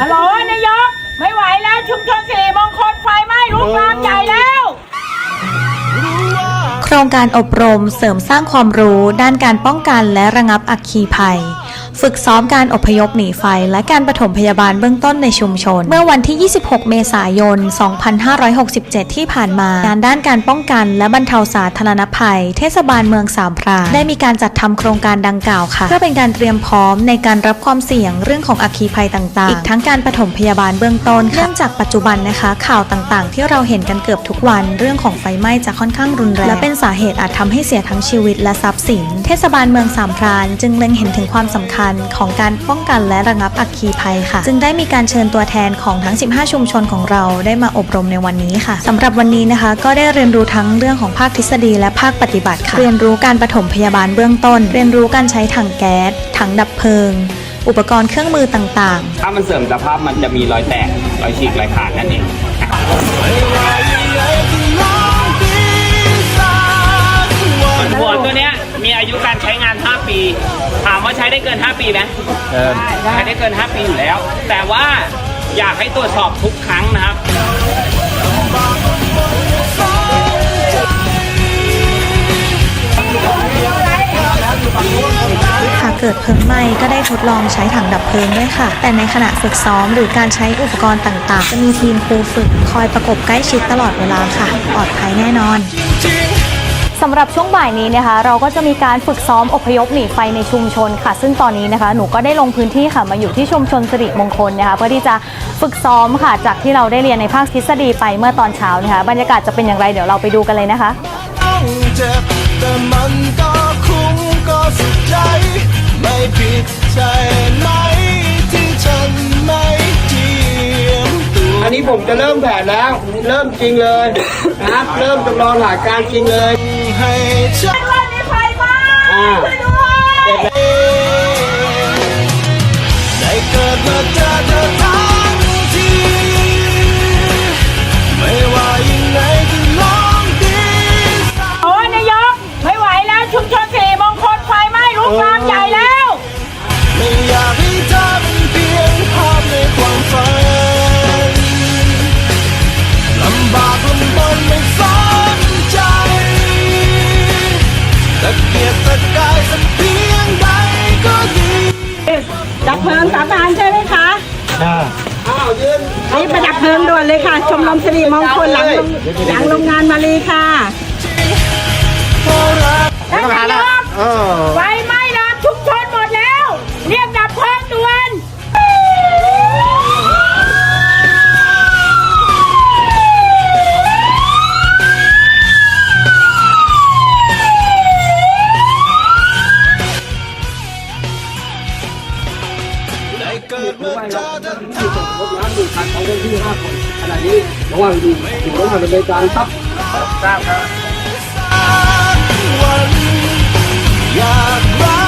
ฮัลโหลนายก ไม่ไหวแล้วชุมชนสิริมงคลไฟไหม้ลุกลามใหญ่แล้ว โครงการอบรมเสริมสร้างความรู้ด้านการป้องกันและระงับอัคคีภัย ฝึกซ้อมการอพยพหนีไฟ และการปฐมพยาบาลเบื้องต้นในชุมชน เมื่อวันที่ 26 เมษายน 2567 ที่ผ่านมา งานด้านการป้องกันและบรรเทาสาธารณภัย เทศบาลเมืองสามพรานได้มีการจัดทำโครงการดังกล่าวค่ะ เพื่อเป็นการเตรียมพร้อมในการรับความเสี่ยงเรื่องของอัคคีภัยต่างๆ อีกทั้งการปฐมพยาบาลเบื้องต้นเนื่องจากปัจจุบันนะคะ ข่าวต่างๆ ที่เราเห็นกันเกือบทุกวัน เรื่องของไฟไหม้จะค่อนข้างรุนแรงและเป็นสาเหตุอาจทำให้เสียทั้งชีวิตและทรัพย์สิน เทศบาลเมืองสามพราน จึงเล็งเห็นถึงความสำคัญของการป้องกันและระงับอัคคีภัยค่ะ จึงได้มีการเชิญตัวแทนของทั้ง 15 ชุมชนของเราได้มาอบรมในวันนี้ค่ะสำหรับวันนี้นะคะ ก็ได้เรียนรู้ทั้งเรื่องของภาคทฤษฎีและภาคปฏิบัติค่ะ เรียนรู้การปฐมพยาบาลเบื้องต้น เรียนรู้การใช้ถังแก๊สถังดับเพลิง อุปกรณ์เครื่องมือต่างๆ ถ้ามันเสื่อมสภาพมันจะมีรอยแตกรอยฉีกรอยขาดนั่นเองหัวตัวเนี้ยมีอายุการใช้งาน 5 ปี ถามว่าใช้ได้เกิน 5 ปีไหมใช้ได้เกิน 5 ปีอยู่แล้ว แต่ว่าอยากให้ตรวจสอบทุกครั้งนะครับหากเกิดเพลิงไหม้ก็ได้ทดลองใช้ถังดับเพลิงด้วยค่ะ แต่ในขณะฝึกซ้อมหรือการใช้อุปกรณ์ต่างๆ จะมีทีมครูฝึกคอยประกบใกล้ชิดตลอดเวลาค่ะ ปลอดภัยแน่นอน สำหรับช่วงบ่ายนี้นะคะเราก็จะมีการฝึกซ้อมอพยพหนีไฟในชุมชนค่ะ ซึ่งตอนนี้นะคะหนูก็ได้ลงพื้นที่ค่ะมาอยู่ที่ชุมชนสิริมงคลนะคะเพื่อที่จะฝึกซ้อมค่ะ จากที่เราได้เรียนในภาคทฤษฎีไปเมื่อตอนเช้านะคะบรรยากาศจะเป็นอย่างไรเดี๋ยวเราไปดูกันเลยนะคะต้องเจ็บแต่มันก็คุ้มก็สุดใจ ไม่ผิดใจไหมที่ฉันไม่เทียมตัวอันนี้ผมจะเริ่มแผนแล้ว เริ่มจริงเลยนะครับ เริ่มจำลองหลักการจริงเลย ให้ฉันวันนี้ไฟไหม้อ่าช่วยด้วย นนี่ไปดับเพลิงด่วนเลยค่ะ ชมรมสิริมงคลหลังโรงหลังโรงงานมาลีค่ะ ได้เกิดมาเจอเธอทั้งรถน้ำดูคันของคนที่ห้าคนขณะนี้ระหว่างอยู่อยู่ระหว่างดำเนินการครับทราบครับ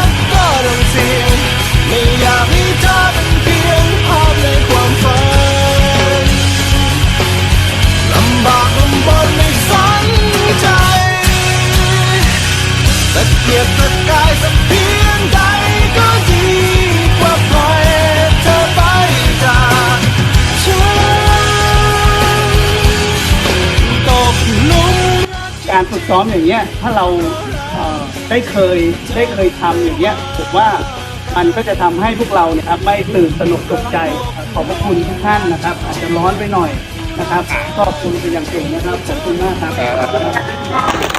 ซ้อมอย่างเงี้ยถ้าเราได้เคยได้เคยทำอย่างเงี้ยผมว่ามันก็จะทำให้พวกเราเนี่ยครับไม่ตื่นสนุกตกใจ ขอบพระคุณทุกท่านนะครับ อาจจะร้อนไปหน่อยนะครับขอบคุณเป็นอย่างสูงนะครับขอบคุณมากครับ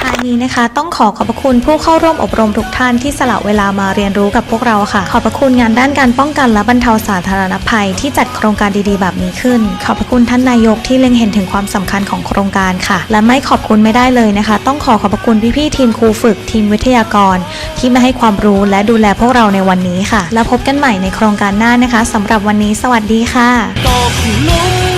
ท้ายนี้นะคะ ต้องขอขอบพระคุณผู้เข้าร่วมอบรมทุกท่านที่สละเวลามาเรียนรู้กับพวกเราค่ะ ขอบพระคุณงานด้านการป้องกันและบรรเทาสาธารณภัยที่จัดโครงการดีๆ แบบนี้ขึ้น ขอบพระคุณท่านนายกที่เล็งเห็นถึงความสำคัญของโครงการค่ะ และไม่ขอบคุณไม่ได้เลยนะคะ ต้องขอขอบพระคุณพี่ๆทีมครูฝึกทีมวิทยากร ที่มาให้ความรู้และดูแลพวกเราในวันนี้ค่ะ แล้วพบกันใหม่ในโครงการหน้านะคะสำหรับวันนี้ สวัสดีค่ะ